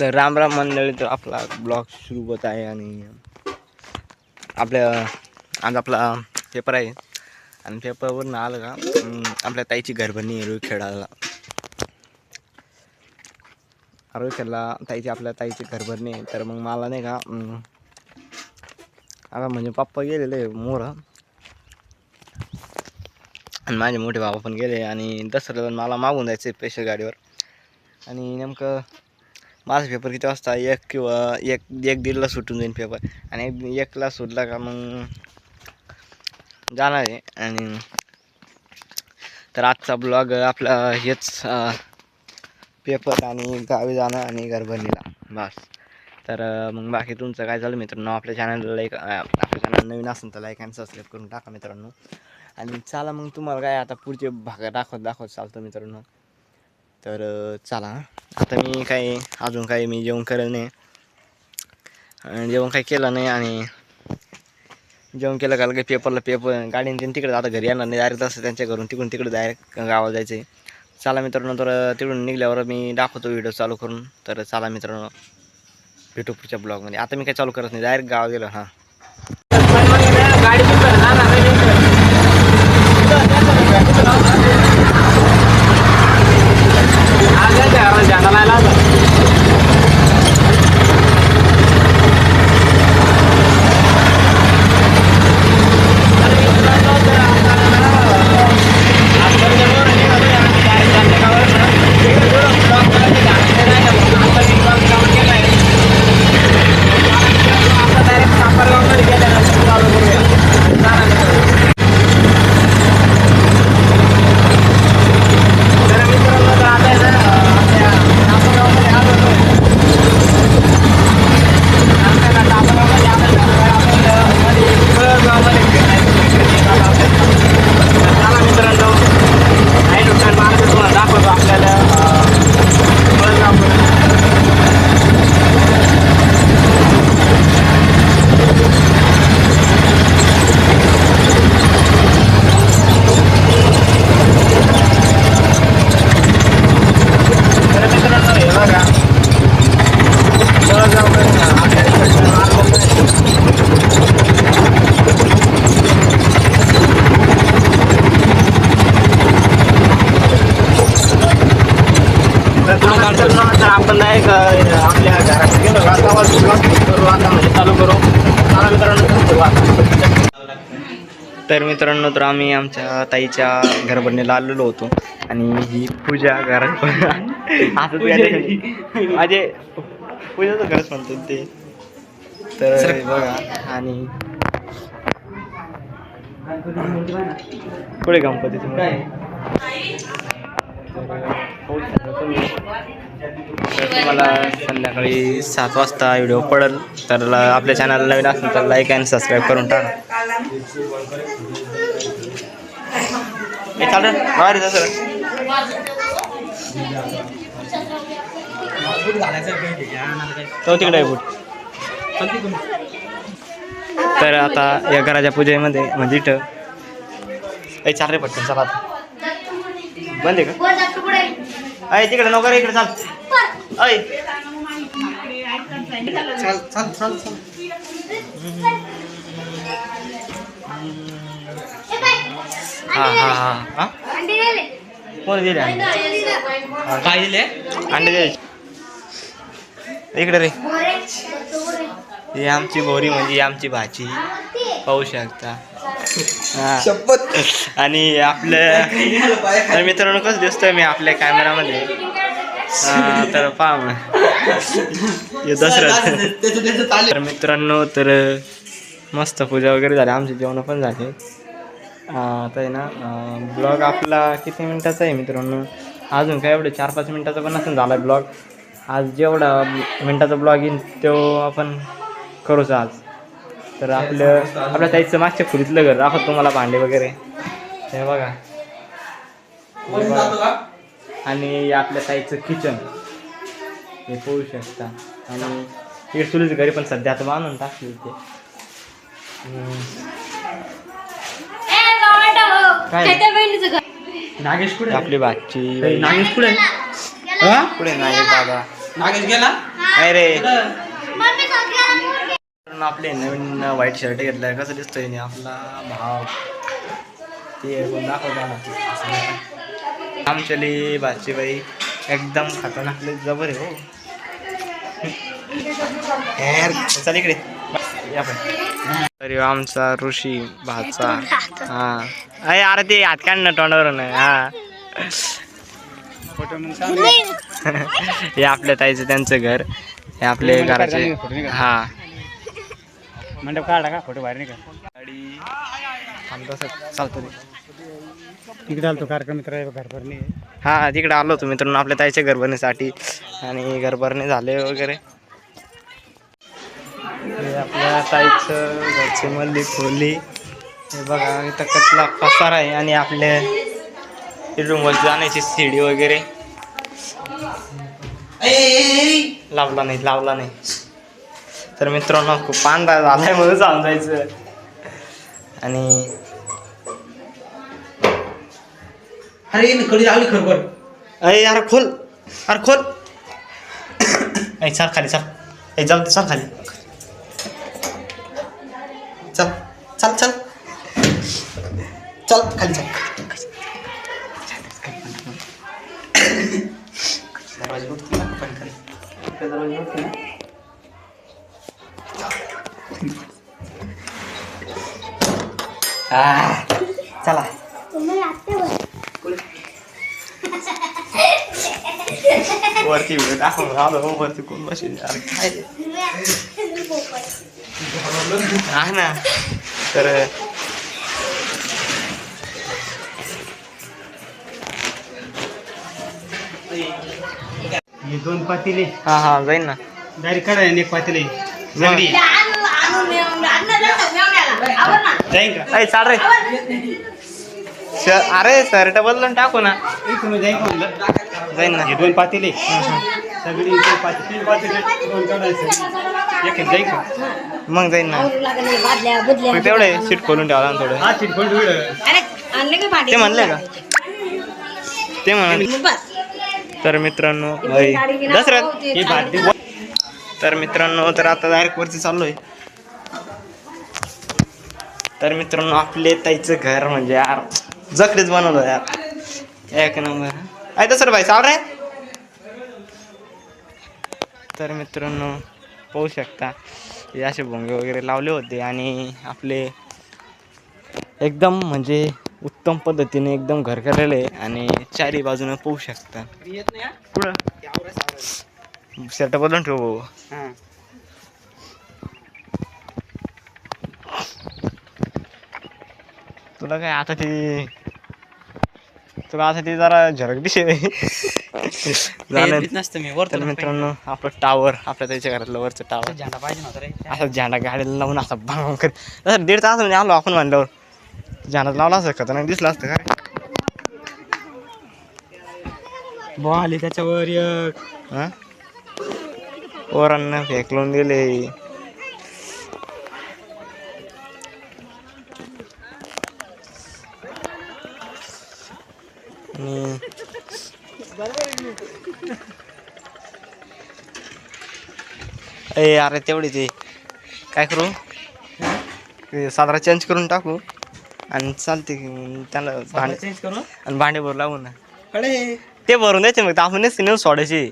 तर राम राम मंडळी तर आपला ब्लॉग सुरू होत आहे आणि आपल्या आज आपला पेपर आहे. आणि पेपरवरून आलं का आपल्या ताईची घरभरणी आहे खेळायला खेळला ताईची आपल्या ताईची घरभरणी आहे. तर मग मला नाही का आता म्हणजे पप्पा गेलेले मोर. आणि माझे मोठे बाबा पण गेले आणि दसऱ्याला मला मागून जायचं आहे स्पेशल गाडीवर. आणि नेमकं माझा पेपर किती वाजता? एक किंवा एक एक दीडला सुटून जाईल पेपर आणि एकला सुटला का मग जाणार आहे. आणि तर आजचा ब्लॉग आपला हेच पेपर आणि गावी जाणं आणि घरभरणीला. बस. तर मग बाकी तुमचं काय झालं मित्रांनो? आपल्या चॅनलला लाईक आपल्या चॅनल नवीन असेल तर लाईक आणि सबस्क्राईब करून टाका मित्रांनो. आणि चला मग तुम्हाला काय आता पुढचे भाग दाखवत दाखवत चालतो मित्रांनो. तर चला. आता मी काही अजून काही मी जेवण करेल नाही. जेवण काही केलं नाही आणि जेवण केलं का काही पेपरला पेपर गाडीने त्यांनी तिकडे आता घरी येणार नाही. डायरेक्ट असं त्यांच्या घरून तिकडून तिकडे डायरेक्ट गावाला जायचं आहे चला मित्रांनो तर तिकडून निघल्यावर मी दाखवतो व्हिडिओ चालू करून. तर चला मित्रांनो भेटू पुढच्या ब्लॉगमध्ये आता मी काही चालू करत नाही. डायरेक्ट गावात गेलो हां. तर आपण नाही आपल्या घरात गेलो करू आता म्हणजे चालू करू. मित्रांनो तर मित्रांनो तर आम्ही आमच्या ताईच्या घरभरणीला आलेलो होतो आणि ही पूजा घरात असं तू याच्यासाठी- माझे पूजाचं घरच म्हणतो ते. तर बघा आणि पुढे गणपती तुम्हाला संध्याकाळी सात वाजता व्हिडिओ पडेल तर आपल्या चॅनलला नवीन असेल तर लाईक आणि सबस्क्राईब करून टाका. चालेल बाहेर तो तिकडे आहे बूट तर आता या घराच्या पूजेमध्ये म्हणजे इथं. ए चाल रे पटकन चला आता. बंद आहे का? तिकडे नोकर इकडे चाल. अय चल चल चल चल. हा हा हा. हा? कोण दिले? काय दिले? अंडे दिले इकडे रे. ही आमची बोरी म्हणजे ही आमची भाजी. पाहू शकता. हा. आणि आपल्या तर मित्रांनो कसं दिसतोय मी आपल्या कॅमेरामध्ये हा, तर पहा मग. हे दसऱ्यात. तर मित्रांनो तर मस्त पूजा वगैरे झाली. आमची जेवण पण झाले. आता आहे ना ब्लॉग आपला किती मिनिटाचा आहे मित्रांनो? अजून काय एवढं? चार पाच मिनिटाचा पण नसेल झाला ब्लॉग. आज जेवढा मिनिटाचा ब्लॉग येईल तो आपण करूच आज. तर आपलं आपल्या ताईचं मागच्या खुलीतलं घर. दाखवत तुम्हाला भांडे वगैरे. हे हे बघा. आणि आपल्या ताईचं किचन हे पाहू शकता. आणि इकडे चुलीचं घरी पण सध्या आता बांधून टाकली ते काय? नागेश कुठे? आपली भाची नागेश कुठे? पुढे नागेश दादा नागेश गेला? नाही रे. आपले नवीन व्हाईट शर्ट घेतलाय. कसं दिसतोय आपला भाव? ते दाखवता ना आमच्याली भाची बाई एकदम खतरनाक लय जबर आहे हो. चल इकडे. अरे आमचा ऋषी भाचा. हा. अरे अरे ते हात काढ ना तोंडावरून. हा. हे आपल्या ताईचं त्यांचं घर. हे आपले घराचे. हा. मंडप काढला का? फोटो बाहेर नाही का गाडी. तसं चालतो ते. तिकडे आलो कार्यक्रम मित्र घरभरणी हां हा तिकडे आलो होतो मित्रांनो आपल्या ताईच्या गरभरणीसाठी आणि गरभरणे झाले वगैरे. आपल्या ताईचं घरचे मल्ली खोली. हे बघा इथं कचला पसार आहे. आणि आपल्या रूमवर जाण्याची सीडी वगैरे. लावला नाही लावला नाही. तर मित्रांनो खूप अंदाज झालाय म्हणून समजायचं आणि अरे कडी लावली खरोखर अरे यार खोल अरे खोल ऐ चाल खाली चाल ऐ जाऊ दे चाल खाली चल चल चल चल खाली चल दरवाजा उठतो ना, बंद कर. इकडे दरवाजा उठतो ना. आ, चला वरती व्हिडिओ दाखवून राहिलो हो, वरती कोण बसेल अरे काय? हा ना तर हे दोन पातेले हा हा जाईन ना डायरेक्ट काढा एक पातेले जाईन का चाल रे अरे शर्ट बदलून टाकू ना. इथून जाईन म्हणलं जाईन ना. हे दोन पातेले सगळी दोन पातेले तीन पातेले दोन काढायचे. एक एक जाईन का? मग जाईन ना. तेवढे सीट खोलून ठेवला ना थोडं. हा ते म्हणले का? ते म्हणा तर मित्रांनो दसऱ्यात. हे तर मित्रांनो तर आता डायरेक्ट वरती चाललोय. तर मित्रांनो आपले ताईचं घर म्हणजे यार जकडेच बनवलं यार। एक नंबर। आहे तसं भाई चाल रे तर मित्रांनो पाहू शकता हे असे भोंगे वगैरे लावले होते आणि आपले एकदम म्हणजे उत्तम पद्धतीने एकदम घर आहे आणि चारी बाजूने पोहू शकता. पुढं. शर्ट बदलून ठेव भाऊ. तुला काय आता ती तुला आता ती जरा झरक दिसे झालं नसतं मी तर मित्रांनो आपलं टावर आपल्या त्याच्या घरातलं वरचं टावर झेंडा पाहिजे नव्हता रे. असं झेंडा गाडीला लावून असं भांग कर दीड तास म्हणजे आलो आपण म्हणल्यावर. झेंडा लावला असं खतरनाक दिसलं असतं का रे? बॉ आली त्याच्यावर एक. हं? पोरांना फेकलून दिले. ए अरे तेवढी ते. काय करू? साधारण चेंज करून टाकू आणि चालते त्याला भांडे चेंज करू? आणि भांडे भरू लागू ना. कडे ते भरून द्यायचे मग आपण नेऊन सोडायचे.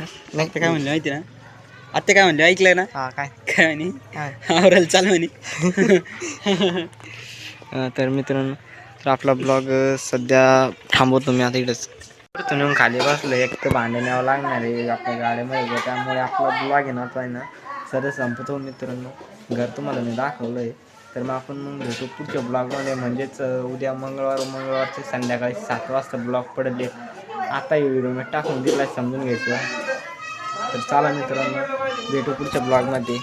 ते काय म्हणले माहिती ना? आता काय म्हणले ऐकलंय ना? हा काय? काय म्हणे? आवरायला चाल म्हणे. तर मित्रांनो तर आपला ब्लॉग सध्या थांबवतो मी आता इकडेच तुम्ही येऊन खाली बसलो एक तर भांडे न्यावं लागणार आहे आपल्या गाड्यामध्ये त्यामुळे आपला ब्लॉग आहे ना तो आहे ना सध्या संपतो मित्रांनो. घर तुम्हाला मी दाखवलं आहे तर मग आपण मग भेटू पुढच्या ब्लॉगमध्ये. म्हणजेच उद्या मंगळवार मंगळवारचे संध्याकाळी सात वाजता ब्लॉग पडले. आता व्हिडिओ मी टाकून दिला समजून घ्यायचं. तर चला मित्रांनो भेटू पुढच्या ब्लॉगमध्ये.